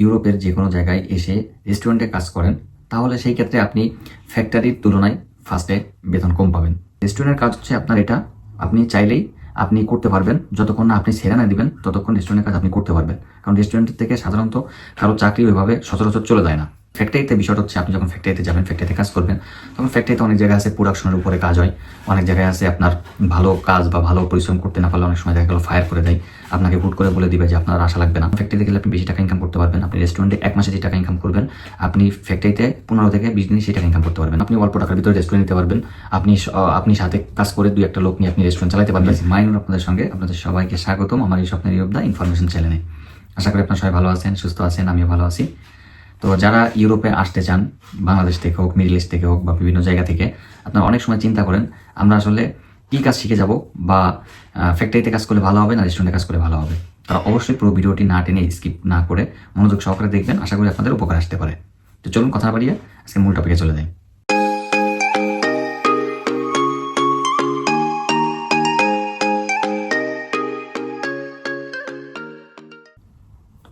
ইউরোপের যে কোনো জায়গায় এসে রেস্টুরেন্টে কাজ করেন, তাহলে সেই ক্ষেত্রে আপনি ফ্যাক্টরির তুলনায় ফার্স্টে বেতন কম পাবেন। রেস্টুরেন্টের কাজ হচ্ছে আপনার এটা, আপনি চাইলেই আপনি করতে পারবেন, যতক্ষণ না আপনি সেরা না দিবেন, ততক্ষণ রেস্টুরেন্টের কাজ আপনি করতে পারবেন। কারণ রেস্টুরেন্টের থেকে সাধারণত কারও চাকরি ওইভাবে সচরাচর চলে যায় না। ফ্যাক্টরিতে বিষয়টা হচ্ছে আপনি যখন ফ্যাক্টরিতে যাবেন ফ্যাক্টরিতে কাজ করবেন তখন ফ্যাক্টরিতে অনেক জায়গায় আছে প্রোডাকশনের উপরে কাজ হয়। অনেক জায়গায় আছে আপনার ভালো কাজ বা ভালো পরিশ্রম করতে না পারলে অনেক সময় দেখা গেল ফায়ার করে দেয়। আপনাকে হুট করে বলে দিবে যে আপনার আশা লাগবে না। ফ্যাক্টরিতে গেলে আপনি বেশি টাকা ইনকাম করতে পারবেন। আপনি রেস্টুরেন্টে এক মাসে যে টাকা ইনকাম করবেন আপনি ফ্যাক্টরিতে পনেরো থেকে বিশ দিনে সেই টাকা ইনকাম করতে পারবেন। আপনি অল্প টাকার ভিতরে রেস্টুরেন্ট নিতে পারবেন। আপনি আপনি সাথে কাজ করে দুই একটা লোক নিয়ে আপনি রেস্টুরেন্ট চালাতে পারবেন। মাইনুর আপনাদের সঙ্গে আপনাদের সবাইকে স্বাগতম আমার এই স্বপ্নের ইউব ইনফরমেশন চ্যানেলে আশা করি আপনার সবাই ভালো আছেন সুস্থ আছেন আমিও ভালো আছি। তো যারা ইউরোপে আসতে চান, বাংলাদেশ থেকে হোক, মিডল ইস্ট থেকে হোক বা বিভিন্ন জায়গা থেকে, আপনারা অনেক সময় চিন্তা করেন, আমরা আসলে কী কাজ শিখে যাব বা ফ্যাক্টরিতে কাজ করলে ভালো হবে না রেস্টুরেন্টে কাজ করলে ভালো হবে? তারা অবশ্যই পুরো ভিডিওটি না টেনে স্কিপ না করে মনোযোগ সহকারে দেখবেন, আশা করি আপনাদের উপকার আসতে পারে। তো চলুন কথা বাড়িয়ে আজকে মূল টপিকে চলে যাই।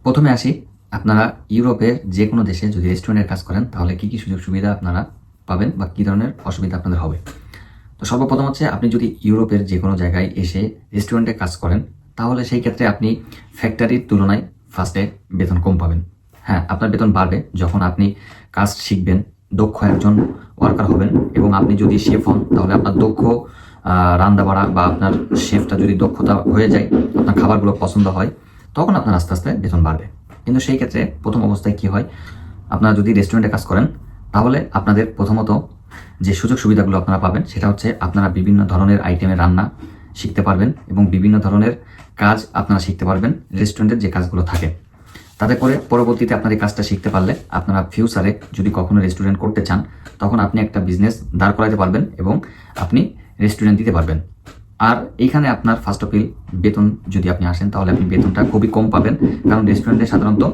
প্রথমে আসি আপনারা ইউরোপের যে কোনো দেশে যদি রেস্টুরেন্টের কাজ করেন তাহলে কি কি সুযোগ সুবিধা আপনারা পাবেন বা কী ধরনের অসুবিধা আপনাদের হবে? তো সর্বপ্রথম হচ্ছে আপনি যদি ইউরোপের যে কোনো জায়গায় এসে রেস্টুরেন্টে কাজ করেন তাহলে সেই ক্ষেত্রে আপনি ফ্যাক্টরির তুলনায় ফার্স্টে বেতন কম পাবেন। হ্যাঁ আপনার বেতন বাড়বে যখন আপনি কাজ শিখবেন দক্ষ একজন ওয়ার্কার হবেন এবং আপনি যদি শেফ হন তাহলে আপনার দক্ষ আহ, রান্না বাড়া বা আপনার শেফটা যদি দক্ষতা হয়ে যায় আপনার খাবারগুলো পছন্দ হয় তখন আপনার আস্তে আস্তে বেতন বাড়বে। কিন্তু সেই ক্ষেত্রে প্রথম অবস্থায় কি হয়? আপনারা যদি রেস্টুরেন্টে কাজ করেন, তাহলে আপনাদের প্রথমত যে সুযোগ সুবিধাগুলো আপনারা পাবেন, সেটা হচ্ছে আপনারা বিভিন্ন ধরনের আইটেমের রান্না শিখতে পারবেন এবং বিভিন্ন ধরনের কাজ আপনারা শিখতে পারবেন রেস্টুরেন্টের যে কাজগুলো থাকে। তাতে করে পরবর্তীতে আপনার এই কাজটা শিখতে পারলে আপনারা ফিউচারে যদি কখনো রেস্টুরেন্ট করতে চান, তখন আপনি একটা বিজনেস দাঁড় করাতে পারবেন এবং আপনি রেস্টুরেন্ট দিতে পারবেন। আর এইখানে আপনার ফার্স্ট অফ বেতন যদি আপনি আসেন, তাহলে আপনি বেতনটা খুবই কম পাবেন। কারণ রেস্টুরেন্টে সাধারণত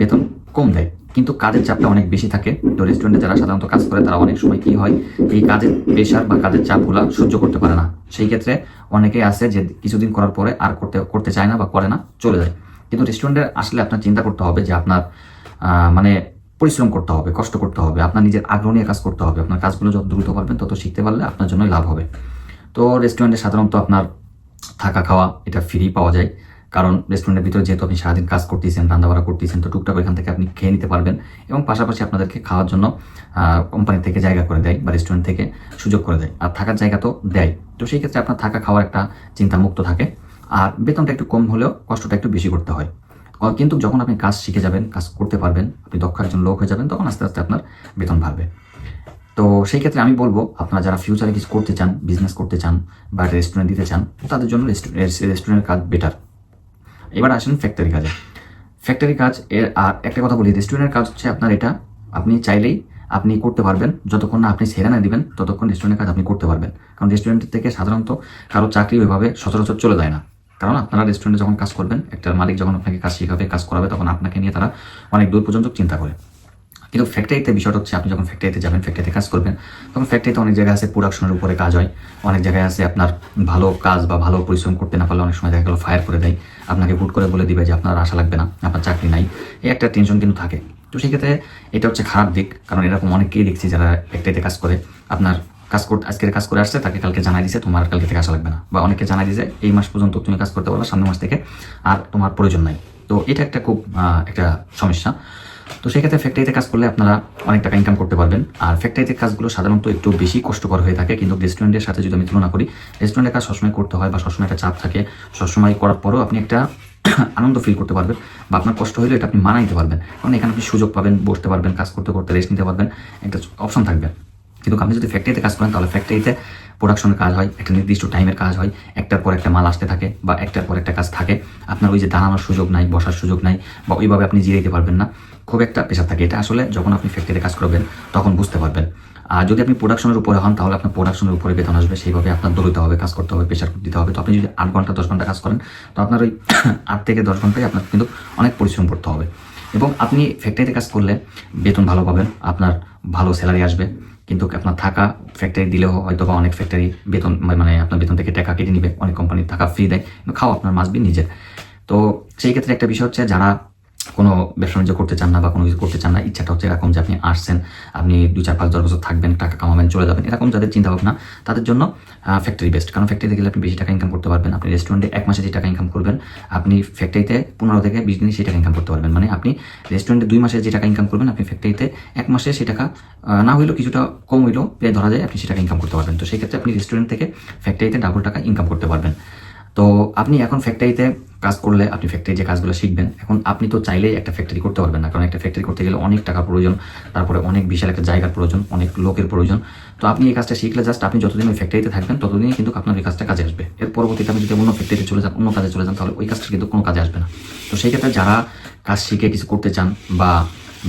বেতন কম দেয়। কিন্তু কাজের চাপটা অনেক বেশি থাকে। তো রেস্টুরেন্টে যারা সাধারণত কাজ করে, তারা অনেক সময় কি হয়, এই কাজের প্রেশার বা কাজের চাপগুলো সহ্য করতে পারে না। সেই ক্ষেত্রে অনেকেই আছে যে কিছুদিন করার পরে আর করতে করতে চায় না বা করে না, চলে যায়। কিন্তু রেস্টুরেন্টে আসলে আপনার চিন্তা করতে হবে যে আপনার মানে পরিশ্রম করতে হবে, কষ্ট করতে হবে। আপনার নিজের আগ্রহ নিয়ে কাজ করতে হবে। আপনার কাজগুলো যত দ্রুত পারবেন, তত শিখতে পারলে আপনার জন্যই লাভ হবে। তো রেস্টুরেন্টে সাধারণত আপনার থাকা খাওয়া এটা ফ্রি পাওয়া যায়। কারণ রেস্টুরেন্টের ভিতরে যেহেতু আপনি সারাদিন কাজ করতেছেন, রান্নাবাড়া করতেছেন, তো টুকটাক ওইখান থেকে আপনি খেয়ে নিতে পারবেন এবং পাশাপাশি আপনাদেরকে খাওয়ার জন্য কোম্পানি থেকে জায়গা করে দেয় বা রেস্টুরেন্ট থেকে সুযোগ করে দেয়। আর থাকার জায়গা তো দেয়। তো সেই ক্ষেত্রে আপনার থাকা খাওয়ার একটা চিন্তা মুক্ত থাকে। আর বেতনটা একটু কম হলেও কষ্টটা একটু বেশি করতে হয়। কিন্তু যখন আপনি কাজ শিখে যাবেন, কাজ করতে পারবেন, আপনি দক্ষ একজন লোক হয়ে যাবেন, তখন আস্তে আস্তে আপনার বেতন বাড়বে। তো সেই ক্ষেত্রে আমি বলব, আপনারা যারা ফিউচারে কিছু করতে চান বিজনেস করতে চান বা রেস্টুরেন্ট দিতে চান, তাদের জন্য রেস্টুরেন্টের কাজ বেটার এবার আসেন ফ্যাক্টরি কাজে। ফ্যাক্টরি কাজ এর, আর একটা কথা বলি রেস্টুরেন্টের কাজ হচ্ছে আপনার এটা, আপনি চাইলেই আপনি করতে পারবেন, যতক্ষণ না আপনি সেরা না দিবেন, ততক্ষণ রেস্টুরেন্টের কাজ আপনি করতে পারবেন। কারণ রেস্টুরেন্টের থেকে সাধারণত কারও চাকরি ওইভাবে সচরাচর চলে যায় না। কারণ আপনারা রেস্টুরেন্টে যখন কাজ করবেন একটা মালিক যখন আপনাকে কাজ শেখাবে, কাজ করাবে, তখন আপনাকে নিয়ে তারা অনেক দূর পর্যন্ত চিন্তা করে। কিন্তু ফ্যাক্টরিতে বিষয়টা হচ্ছে, আপনি যখন ফ্যাক্টরিতে যাবেন ফ্যাক্টরিতে কাজ করবেন, তখন ফ্যাক্টরিতে অনেক জায়গায় আছে প্রোডাকশনের উপরে কাজ হয়। অনেক জায়গায় আছে আপনার ভালো কাজ বা ভালো পরিশ্রম করতে না পারলে অনেক সময় দেখা গেলো ফায়ার করে দেয়। আপনাকে হুট করে বলে দিবে যে আপনার আশা লাগবে না, আপনার চাকরি নাই। এই একটা টেনশন কিন্তু থাকে। তো সেক্ষেত্রে এটা হচ্ছে খারাপ দিক, কারণ এরকম অনেকেই দেখছি যারা ফ্যাক্টরিতে কাজ করে। আপনার কাজ করতে আজকের কাজ করে আসছে, তাকে কালকে জানাই দিছে, তোমার কালকে থেকে আসা লাগবে না। বা অনেকে জানাই দিছে, এই মাস পর্যন্ত তুমি কাজ করতে পারো সামনের মাস থেকে, আর তোমার প্রয়োজন নাই। তো এটা একটা খুব একটা সমস্যা। তো সেক্ষেত্রে ফ্যাক্টরিতে কাজ করলে আপনারা অনেক টাকা ইনকাম করতে পারবেন। আর ফ্যাক্টরিতে কাজগুলো সাধারণত একটু বেশি কষ্টকর হয়ে থাকে, কিন্তু রেস্টুরেন্টের সাথে যদি আমি তুলনা করি রেস্টুরেন্টের কাজ সবসময় করতে হয় বা সবসময় একটা চাপ থাকে, সবসময় করার পরেও আপনি একটা আনন্দ ফিল করতে পারবেন বা আপনার কষ্ট হলে এটা আপনি মানাই নিতে পারবেন। কারণ এখানে আপনি সুযোগ পাবেন, বসতে পারবেন, কাজ করতে করতে রেস্ট নিতে পারবেন, একটা অপশন থাকবে। কিন্তু আপনি যদি ফ্যাক্টরিতে কাজ করেন, তাহলে ফ্যাক্টরিতে প্রোডাকশনের কাজ হয়, একটা নির্দিষ্ট টাইমের কাজ হয়, একটার পর একটা মাল আসতে থাকে বা একটার পর একটা কাজ থাকে। আপনার ওই যে দাঁড়ানোর সুযোগ নাই, বসার সুযোগ নাই বা ওইভাবে আপনি জিরাইতে পারবেন না। খুব একটা প্রেশার থাকে। এটা আসলে যখন আপনি ফ্যাক্টরিতে কাজ করবেন, তখন বুঝতে পারবেন। আর যদি আপনি প্রোডাকশনের উপরে হন, তাহলে আপনার প্রোডাকশনের উপরে বেতন আসবে। সেইভাবে আপনার দৌড়তে হবে, কাজ করতে হবে প্রেশার দিতে হবে। তো আপনি যদি আট ঘণ্টা, দশ ঘণ্টা কাজ করেন, তো আপনার ওই আট থেকে দশ ঘন্টায় আপনার কিন্তু অনেক পরিশ্রম করতে হবে। এবং আপনি ফ্যাক্টরিতে কাজ করলে বেতন ভালো পাবেন, আপনার ভালো স্যালারি আসবে। কিন্তু আপনার থাকা ফ্যাক্টরি দিলেও হয়তো বা অনেক ফ্যাক্টরি বেতন মানে আপনার বেতন থেকে টাকা কেটে নিবে, অনেক কোম্পানি থাকা ফ্রি দেয় খাও আপনার মাসবি নিজের। তো সেই ক্ষেত্রে একটা বিষয় হচ্ছে যারা কোনো ব্যবসা বাণিজ্য করতে চান না বা কোনো কিছু করতে চান না, ইচ্ছাটা হচ্ছে এরকম যে আপনি আসছেন, আপনি দু চার পাঁচ দশ বছর থাকবেন, টাকা কামাবেন, চলে যাবেন, এরকম যাদের চিন্তা ভাবনা তাদের জন্য ফ্যাক্টরি বেস্ট কারণ ফ্যাক্টরিতে গেলে আপনি বেশি টাকা ইনকাম করতে পারবেন, আপনি রেস্টুরেন্টে এক মাসে যে টাকা ইনকাম করবেন, আপনি ফ্যাক্টরিতে পনেরো থেকে বিশ দিনে সেই টাকা ইনকাম করতে পারবেন। মানে আপনি রেস্টুরেন্টে দুই মাসে যে টাকা ইনকাম করবেন, আপনি ফ্যাক্টরিতে এক মাসে সেই টাকা না হইলেও কিছুটা কম হইলেও প্রায় ধরা যায় আপনি সেই টাকা ইনকাম করতে পারবেন। তো সেই ক্ষেত্রে আপনি রেস্টুরেন্ট থেকে ফ্যাক্টরিতে ডাবল টাকা ইনকাম করতে পারবেন। তো আপনি এখন ফ্যাক্টরিতে কাজ করলে আপনি ফ্যাক্টরি যে কাজগুলো শিখবেন, এখন আপনি তো চাইলেই একটা ফ্যাক্টরি করতে পারবেন না, কারণ একটা ফ্যাক্টরি করতে গেলে অনেক টাকা প্রয়োজন, তারপরে অনেক বিশাল একটা জায়গার প্রয়োজন, অনেক লোকের প্রয়োজন। তো আপনি এই কাজটা শিখলে জাস্ট আপনি যতদিন ওই ফ্যাক্টরিতে থাকবেন, ততদিনই কিন্তু আপনার ওই কাজটা কাজে আসবে। এর পরবর্তীতে আপনি যদি অন্য ফ্যাক্টরিতে চলে যান, অন্য কাজে চলে যান, তাহলে ওই কাজটা কিন্তু কোনো কাজে আসবে না। তো সেই ক্ষেত্রে যারা কাজ শিখে কিছু করতে চান বা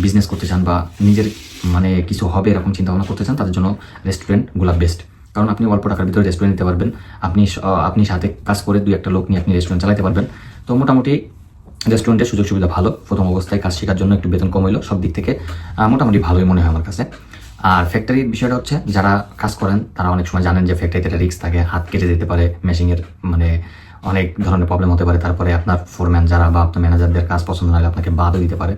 বিজনেস করতে চান বা নিজের মানে কিছু হবে এরকম চিন্তা ভাবনা করতে চান, তাদের জন্য রেস্টুরেন্টগুলো বেস্ট কারণ আপনি অল্প টাকার ভিতরে রেস্টুরেন্ট নিতে পারবেন। আপনি আপনি সাথে কাজ করে দুই একটা লোক নিয়ে আপনি রেস্টুরেন্ট চালাতে পারবেন। তো মোটামুটি রেস্টুরেন্টের সুযোগ সুবিধা ভালো। প্রথম অবস্থায় কাজ শেখার জন্য একটু বেতন কম হইল সব দিক থেকে মোটামুটি ভালোই মনে হয় আমার কাছে। আর ফ্যাক্টরির বিষয়টা হচ্ছে, যারা কাজ করেন, তারা অনেক সময় জানেন যে ফ্যাক্টরিতে একটা রিস্ক থাকে, হাত কেটে যেতে পারে মেশিনের মানে অনেক ধরনের প্রবলেম হতে পারে। তারপরে আপনার ফোরম্যান যারা বা আপনার ম্যানেজারদের কাজ পছন্দ না হলে আপনাকে বাদও দিতে পারে।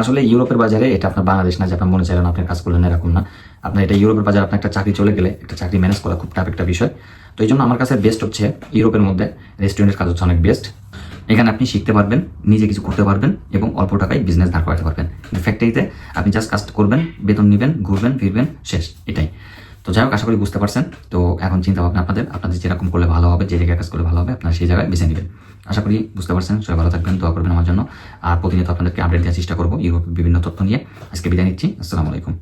আসলে ইউরোপের বাজারে এটা আপনার বাংলাদেশ না যে আপনার মনে চাইলেন আপনার কাজ করলেন এরকম না। আপনার এটা ইউরোপের বাজারে আপনার একটা চাকরি চলে গেলে একটা চাকরি ম্যানেজ করা খুব টাফ একটা বিষয়। তো এই জন্য আমার কাছে বেস্ট হচ্ছে ইউরোপের মধ্যে রেস্টুরেন্টের কাজ হচ্ছে অনেক বেস্ট এখানে আপনি শিখতে পারবেন, নিজে কিছু করতে পারবেন এবং অল্প টাকায় বিজনেস দাঁড় করাতে পারবেন। ফ্যাক্টরিতে আপনি জাস্ট কাজ করবেন, বেতন নেবেন, ঘুরবেন, ফিরবেন, শেষ, এটাই। তো যাই হোক, আশা করি বুঝতে পারছেন। তো এখন চিন্তা ভাবনা আপনাদের আপনাদের যেরকম করলে ভালো হবে, যে জায়গায় কাজ করলে ভালো হবে, আপনারা সেই জায়গায় বেছে নেবেন। আশা করি বুঝতে পারছেন, সবাই ভালো থাকবেন, দোয়া করবেন আমার জন্য। আর প্রতিনিয়ত আপনাদেরকে আপডেট দেওয়ার চেষ্টা করব, ইউরোপের বিভিন্ন তথ্য নিয়ে। আজকে বিদায় নিচ্ছি, আসসালামু আলাইকুম।